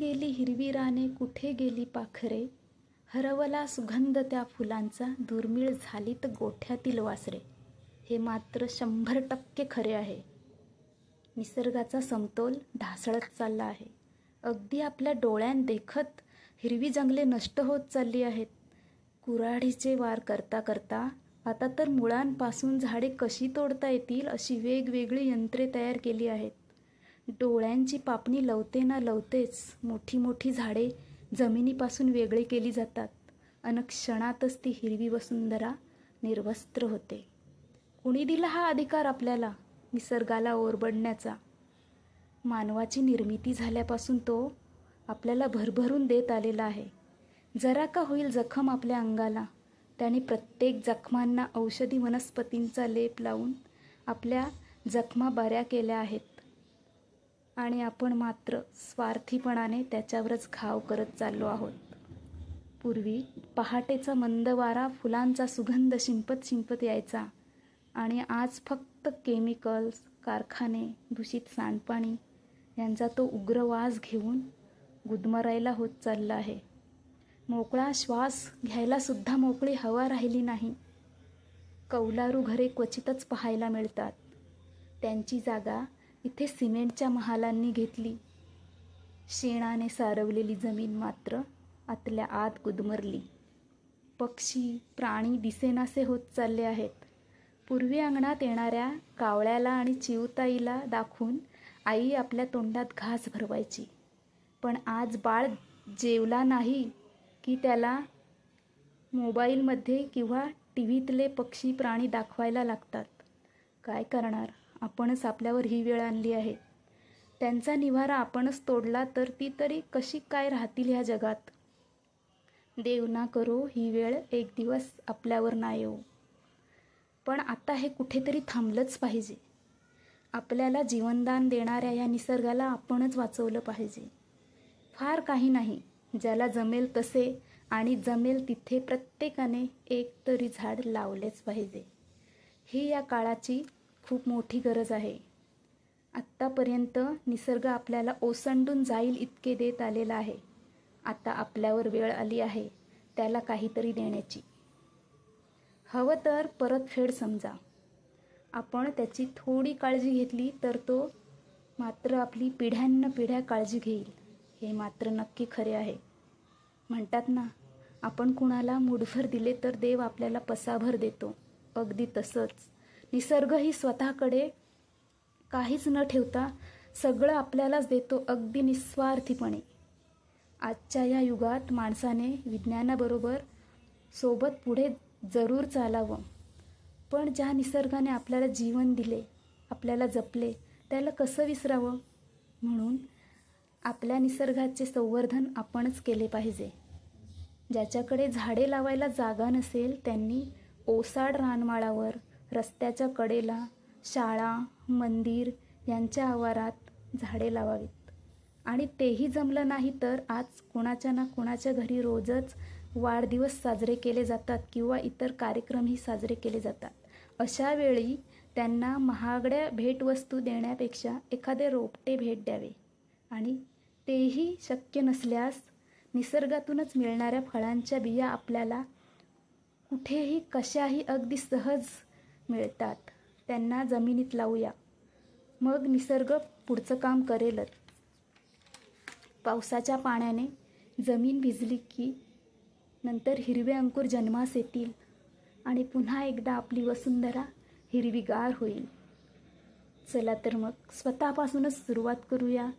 गेली हिरवी राने कुठे गेली पाखरे? हरवला सुगंध त्या फुलांचा दुर्मिळ झालीत गोठ्यातील वासरे. हे मात्र शंभर टक्के खरे आहे. निसर्गाचा समतोल ढासळत चालला आहे. अगदी आपल्या डोळ्यात देखत हिरवी जंगले नष्ट होत चालली आहेत. कुऱ्हाडीचे वार करता करता आता तर मुळांपासून झाडे कशी तोडता येतील अशी वेगवेगळी यंत्रे तयार केली आहेत. डोळ्यांची पापणी लवते ना लवतेच मोठी मोठी झाडे जमिनीपासून वेगळी केली जातात. अन क्षणातच ती हिरवी वसुंधरा निर्वस्त्र होते. कुणी दिला हा अधिकार आपल्याला? निसर्गाला ओरबडण्याचा. मानवाची निर्मिती झाल्यापासून तो आपल्याला भरभरून देत आलेला आहे. जरा का होईल जखम आपल्या अंगाला? त्याने प्रत्येक जखमांना औषधी वनस्पतींचा लेप लावून आपल्या जखमा बऱ्या केल्या आहेत. आणि आपण मात्र स्वार्थीपणाने त्याच्यावरच घाव करत चाललो आहोत. पूर्वी पहाटेचा मंद वारा फुलांचा सुगंध शिंपत शिंपत यायचा आणि आज फक्त केमिकल्स कारखाने दूषित सांडपाणी यांचा तो उग्र वास घेऊन गुदमरायला होत चालला आहे. मोकळा श्वास घ्यायलासुद्धा मोकळी हवा राहिली नाही. कौलारू घरे क्वचितच पाहायला मिळतात. त्यांची जागा इथे सिमेंटच्या महालांनी घेतली. शेणाने सारवलेली जमीन मात्र आतल्या आत गुदमरली. पक्षी प्राणी दिसेनासे होत चालले आहेत. पूर्वी अंगणात येणाऱ्या कावळ्याला आणि चिवताईला दाखवून आई आपल्या तोंडात घास भरवायची. पण आज बाळ जेवला नाही की त्याला मोबाईलमध्ये किंवा टी व्हीतले पक्षी प्राणी दाखवायला लागतात. काय करणार? आपणच आपल्यावर ही वेळ आणली आहे. त्यांचा निवारा आपणच तोडला तर ती तरी कशी काय राहतील ह्या जगात? देव ना करो ही वेळ एक दिवस आपल्यावर ना येऊ पण आता हे कुठेतरी थांबलंच पाहिजे. आपल्याला जीवनदान देणाऱ्या या निसर्गाला आपणच वाचवलं पाहिजे. फार काही नाही ज्याला जमेल तसे आणि जमेल तिथे प्रत्येकाने एक तरी झाड लावलेच पाहिजे. ही या काळाची खूप मोठी गरज आहे. आत्तापर्यंत निसर्ग आपल्याला ओसंडून जाईल इतके देत आलेला आहे. आता आपल्यावर वेळ आली आहे त्याला काहीतरी देण्याची. हवं तर परतफेड समजा. आपण त्याची थोडी काळजी घेतली तर तो मात्र आपली पिढ्यांना पिढ्या काळजी घेईल. हे मात्र नक्की खरे आहे. म्हणतात ना आपण कुणाला मुठभर दिले तर देव आपल्याला पसाभर देतो. अगदी तसंच. निसर्गही स्वतःकडे काहीच न ठेवता सगळं आपल्यालाच देतो अगदी निस्वार्थीपणे. आजच्या या युगात माणसाने विज्ञानाबरोबर सोबत पुढे जरूर चालावं. पण ज्या निसर्गाने आपल्याला जीवन दिले आपल्याला जपले त्याला कसं विसरावं? म्हणून आपल्या निसर्गाचे संवर्धन आपणच केले पाहिजे. ज्याच्याकडे झाडे लावायला जागा नसेल त्यांनी ओसाड रानमाळावर रस्त्याच्या कडेला शाळा मंदिर यांच्या आवारात झाडे लावावीत. आणि तेही जमलं नाही तर आज कोणाच्या ना कोणाच्या घरी रोजच वाढदिवस साजरे केले जातात किंवा इतर कार्यक्रमही साजरे केले जातात. अशा वेळी त्यांना महागड्या भेटवस्तू देण्यापेक्षा एखादे रोपटे भेट द्यावे. आणि तेही शक्य नसल्यास निसर्गातूनच मिळणाऱ्या फळांच्या बिया आपल्याला कुठेही कशाही अगदी सहज मिळतात. त्यांना जमिनीत लावूया. मग निसर्ग पुढचं काम करेलच. पावसाच्या पाण्याने जमीन भिजली की नंतर हिरवे अंकुर जन्मास येतील आणि पुन्हा एकदा आपली वसुंधरा हिरवीगार होईल. चला तर मग स्वतःपासूनच सुरुवात करूया.